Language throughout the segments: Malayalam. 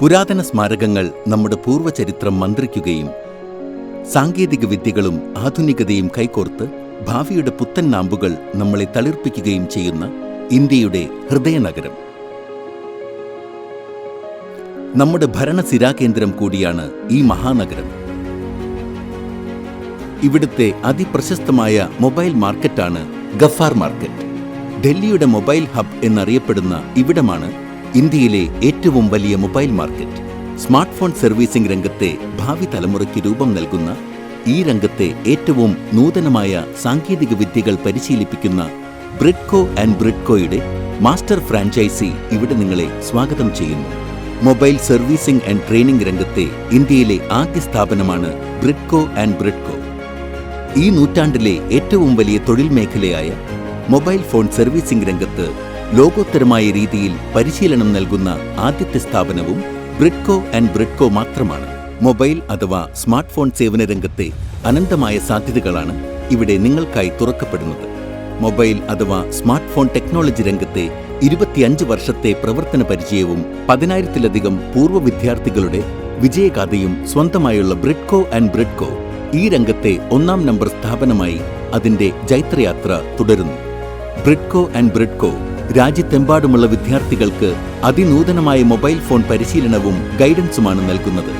പുരാതന സ്മാരകങ്ങൾ നമ്മുടെ പൂർവചരിത്രം മന്ത്രിക്കുകയും സാങ്കേതിക വിദ്യകളും ആധുനികതയും കൈകോർത്ത് ഭാവിയുടെ പുത്തൻ നാമ്പുകൾ നമ്മളെ തളിർപ്പിക്കുകയും ചെയ്യുന്ന ഇന്ത്യയുടെ ഹൃദയനഗരം. നമ്മുടെ ഭരണസിരാകേന്ദ്രം കൂടിയാണ് ഈ മഹാനഗരം. ഇവിടുത്തെ അതിപ്രശസ്തമായ മൊബൈൽ മാർക്കറ്റാണ് ഗഫാർ മാർക്കറ്റ്. ഡൽഹിയുടെ മൊബൈൽ ഹബ് എന്നറിയപ്പെടുന്ന ഇവിടമാണ് ഇന്ത്യയിലെ ഏറ്റവും വലിയ mobile market. Smart phone servicing രംഗത്തെ ഭാവി തലമുറയ്ക്ക് രൂപം നൽകുന്ന ഈ രംഗത്തെ ഏറ്റവും നൂതനമായ സാങ്കേതിക വിദ്യകൾ പരിശീലിപ്പിക്കുന്ന ബ്രിഡ്കോ ആൻഡ് ബ്രിഡ്കോയുടെ മാസ്റ്റർ ഫ്രാഞ്ചൈസി ഇവിടെ നിങ്ങളെ സ്വാഗതം ചെയ്യുന്നു. മൊബൈൽ സർവീസിംഗ് ആൻഡ് ട്രെയിനിംഗ് രംഗത്തെ ഇന്ത്യയിലെ ആദ്യ സ്ഥാപനമാണ് ബ്രിഡ്കോ ആൻഡ് ബ്രിഡ്കോ. ഈ നൂറ്റാണ്ടിലെ ഏറ്റവും വലിയ തൊഴിൽ മേഖലയായ മൊബൈൽ ഫോൺ സർവീസിംഗ് രംഗത്ത് ലോകോത്തരമായ രീതിയിൽ പരിശീലനം നൽകുന്ന ആദ്യത്തെ സ്ഥാപനവും ബ്രിഡ്കോ ആൻഡ് ബ്രിഡ്കോ മാത്രമാണ്. മൊബൈൽ അഥവാ സ്മാർട്ട് ഫോൺ സേവന രംഗത്തെ അനന്തമായ സാധ്യതകളാണ് ഇവിടെ നിങ്ങൾക്കായി തുറക്കപ്പെടുന്നത്. മൊബൈൽ അഥവാ സ്മാർട്ട് ഫോൺ ടെക്നോളജി രംഗത്തെ ഇരുപത്തിയഞ്ച് വർഷത്തെ പ്രവർത്തന പരിചയവും പതിനായിരത്തിലധികം പൂർവ വിദ്യാർത്ഥികളുടെ വിജയഗാഥയും സ്വന്തമായുള്ള ബ്രിഡ്കോ ആൻഡ് ബ്രിഡ്കോ ഈ രംഗത്തെ ഒന്നാം നമ്പർ സ്ഥാപനമായി അതിന്റെ ജൈത്രയാത്ര തുടരുന്നു. ബ്രിഡ്കോ ആൻഡ് ബ്രിഡ്കോ രാജ്യത്തെമ്പാടുമുള്ള വിദ്യാർത്ഥികൾക്ക് അതിനൂതനമായ മൊബൈൽ ഫോൺ പരിശീലനവും ഗൈഡൻസുമാണ് നൽകുന്നത്.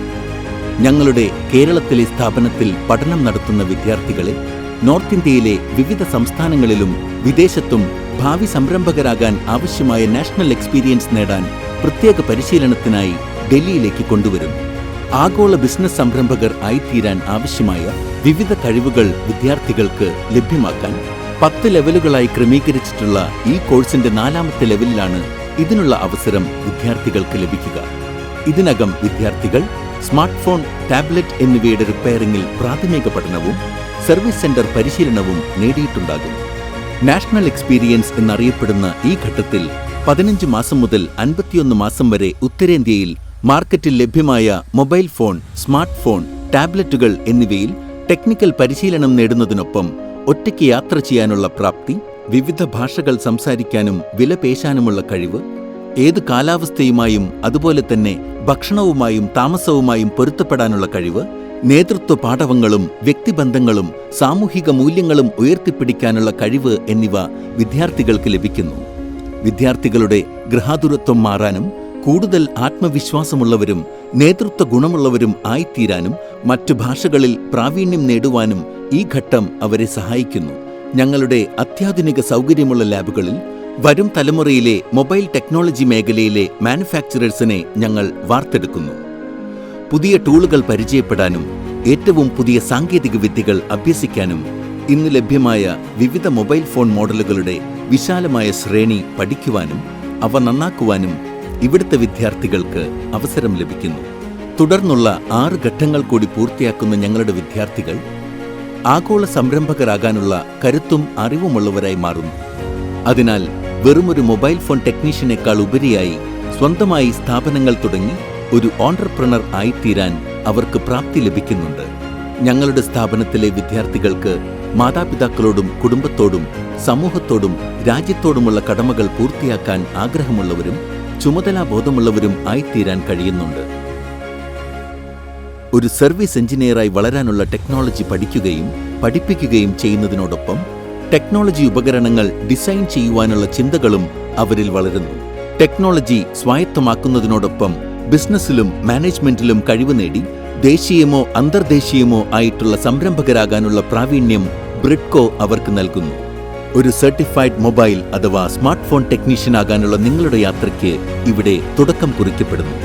ഞങ്ങളുടെ കേരളത്തിലെ സ്ഥാപനത്തിൽ പഠനം നടത്തുന്ന വിദ്യാർത്ഥികളെ നോർത്ത് ഇന്ത്യയിലെ വിവിധ സംസ്ഥാനങ്ങളിലും വിദേശത്തും ഭാവി സംരംഭകരാകാൻ ആവശ്യമായ നാഷണൽ എക്സ്പീരിയൻസ് നേടാൻ പ്രത്യേക പരിശീലനത്തിനായി ഡൽഹിയിലേക്ക് കൊണ്ടുവരും. ആഗോള ബിസിനസ് സംരംഭകർ ആയിത്തീരാൻ ആവശ്യമായ വിവിധ കഴിവുകൾ വിദ്യാർത്ഥികൾക്ക് ലഭ്യമാക്കാൻ പത്ത് ലെവലുകളായി ക്രമീകരിച്ചിട്ടുള്ള ഈ കോഴ്സിന്റെ നാലാമത്തെ ലെവലിലാണ് ഇതിനുള്ള അവസരം വിദ്യാർത്ഥികൾക്ക് ലഭിക്കുക. ഇതിനകം വിദ്യാർത്ഥികൾ സ്മാർട്ട് ഫോൺ ടാബ്ലറ്റ് എന്നിവയുടെ റിപ്പയറിംഗിൽ പ്രാഥമിക പഠനവും സർവീസ് സെന്റർ പരിശീലനവും നേടിയിട്ടുണ്ടാകും. നാഷണൽ എക്സ്പീരിയൻസ് എന്നറിയപ്പെടുന്ന ഈ ഘട്ടത്തിൽ പതിനഞ്ച് മാസം മുതൽ അൻപത്തിയൊന്ന് മാസം വരെ ഉത്തരേന്ത്യയിൽ മാർക്കറ്റിൽ ലഭ്യമായ മൊബൈൽ ഫോൺ സ്മാർട്ട് ഫോൺ ടാബ്ലറ്റുകൾ എന്നിവയിൽ ടെക്നിക്കൽ പരിശീലനം നേടുന്നതിനൊപ്പം ഒറ്റയ്ക്ക് യാത്ര ചെയ്യാനുള്ള പ്രാപ്തി വിവിധ ഭാഷകൾ സംസാരിക്കാനും വിലപേശാനുമുള്ള കഴിവ് ഏത് കാലാവസ്ഥയുമായും അതുപോലെ തന്നെ ഭക്ഷണവുമായും താമസവുമായും പൊരുത്തപ്പെടാനുള്ള കഴിവ് നേതൃത്വ പാഠവങ്ങളും വ്യക്തിബന്ധങ്ങളും സാമൂഹിക മൂല്യങ്ങളും ഉയർത്തിപ്പിടിക്കാനുള്ള കഴിവ് എന്നിവ വിദ്യാർത്ഥികൾക്ക് ലഭിക്കുന്നു. വിദ്യാർത്ഥികളുടെ ഗൃഹാതുരത്വം മാറാനും കൂടുതൽ ആത്മവിശ്വാസമുള്ളവരും നേതൃത്വ ഗുണമുള്ളവരും ആയിത്തീരാനും മറ്റു ഭാഷകളിൽ പ്രാവീണ്യം നേടുവാനും ഈ ഘട്ടം അവരെ സഹായിക്കുന്നു. ഞങ്ങളുടെ അത്യാധുനിക സൗകര്യമുള്ള ലാബുകളിൽ വരും തലമുറയിലെ മൊബൈൽ ടെക്നോളജി മേഖലയിലെ മാനുഫാക്ചറേഴ്സിനെ ഞങ്ങൾ വാർത്തെടുക്കുന്നു. പുതിയ ടൂളുകൾ പരിചയപ്പെടാനും ഏറ്റവും പുതിയ സാങ്കേതിക വിദ്യകൾ അഭ്യസിക്കാനും ഇന്ന് ലഭ്യമായ വിവിധ മൊബൈൽ ഫോൺ മോഡലുകളുടെ വിശാലമായ ശ്രേണി പഠിക്കുവാനും അവ നന്നാക്കുവാനും ഇവിടുത്തെ വിദ്യാർത്ഥികൾക്ക് അവസരം ലഭിക്കുന്നു. തുടർന്നുള്ള ആറ് ഘട്ടങ്ങൾ കൂടി പൂർത്തിയാക്കുന്ന ഞങ്ങളുടെ വിദ്യാർത്ഥികൾ ആഗോള സംരംഭകരാകാനുള്ള കരുത്തും അറിവുമുള്ളവരായി മാറുന്നു. അതിനാൽ വെറുമൊരു മൊബൈൽ ഫോൺ ടെക്നീഷ്യനേക്കാൾ ഉപരിയായി സ്വന്തമായി സ്ഥാപനങ്ങൾ തുടങ്ങി ഒരു ഓണ്ടർപ്രണർ ആയിത്തീരാൻ അവർക്ക് പ്രാപ്തി ലഭിക്കുന്നുണ്ട്. ഞങ്ങളുടെ സ്ഥാപനത്തിലെ വിദ്യാർത്ഥികൾക്ക് മാതാപിതാക്കളോടും കുടുംബത്തോടും സമൂഹത്തോടും രാജ്യത്തോടുമുള്ള കടമകൾ പൂർത്തിയാക്കാൻ ആഗ്രഹമുള്ളവരും ചുമതലാബോധമുള്ളവരും ആയിത്തീരാൻ കഴിയുന്നുണ്ട്. ഒരു സർവീസ് എഞ്ചിനീയറായി വളരാനുള്ള ടെക്നോളജി പഠിക്കുകയും പഠിപ്പിക്കുകയും ചെയ്യുന്നതിനോടൊപ്പം ടെക്നോളജി ഉപകരണങ്ങൾ ഡിസൈൻ ചെയ്യുവാനുള്ള ചിന്തകളും അവരിൽ വളരുന്നു. ടെക്നോളജി സ്വായത്തമാക്കുന്നതിനോടൊപ്പം ബിസിനസ്സിലും മാനേജ്മെന്റിലും കഴിവ് നേടി ദേശീയമോ അന്തർദേശീയമോ ആയിട്ടുള്ള സംരംഭകരാകാനുള്ള പ്രാവീണ്യം ബ്രിഡ്കോ അവർക്ക് നൽകുന്നു. ഒരു സർട്ടിഫൈഡ് മൊബൈൽ അഥവാ സ്മാർട്ട് ഫോൺ ടെക്നീഷ്യൻ ആകാനുള്ള നിങ്ങളുടെ യാത്രയ്ക്ക് ഇവിടെ തുടക്കം കുറിക്കപ്പെടുന്നു.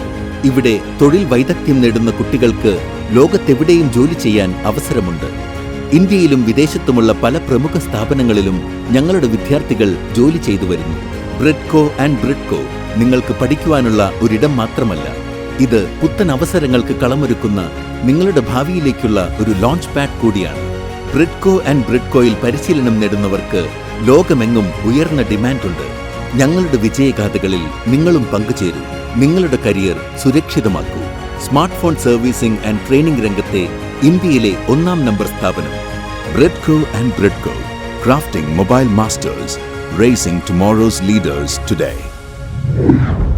ഇവിടെ തൊഴിൽ വൈദഗ്ധ്യം നേടുന്ന കുട്ടികൾക്ക് ലോകത്തെവിടെയും ജോലി ചെയ്യാൻ അവസരമുണ്ട്. ഇന്ത്യയിലും വിദേശത്തുമുള്ള പല പ്രമുഖ സ്ഥാപനങ്ങളിലും ഞങ്ങളുടെ വിദ്യാർത്ഥികൾ ജോലി ചെയ്തു വരുന്നു. ബ്രിഡ്കോ ആൻഡ് ബ്രിഡ്കോ നിങ്ങൾക്ക് പഠിക്കുവാനുള്ള ഒരിടം മാത്രമല്ല. ഇത് പുത്തൻ അവസരങ്ങൾക്ക് കളമൊരുക്കുന്ന നിങ്ങളുടെ ഭാവിയിലേക്കുള്ള ഒരു ലോഞ്ച് പാഡ് കൂടിയാണ്. ബ്രിഡ്കോ ആൻഡ് ബ്രിഡ്കോയിൽ പരിശീലനം നേടുന്നവർക്ക് ലോകമെങ്ങും ഉയർന്ന ഡിമാൻഡുണ്ട്. ഞങ്ങളുടെ വിജയഗാഥകളിൽ നിങ്ങളും പങ്കുചേരൂ. നിങ്ങളുടെ career സുരക്ഷിതമാക്കൂ. Smart phone servicing and training രംഗത്തെ ഇന്ത്യയിലെ ഒന്നാം നമ്പർ സ്ഥാപനം. Bridco and Bridco crafting mobile masters raising tomorrow's leaders today.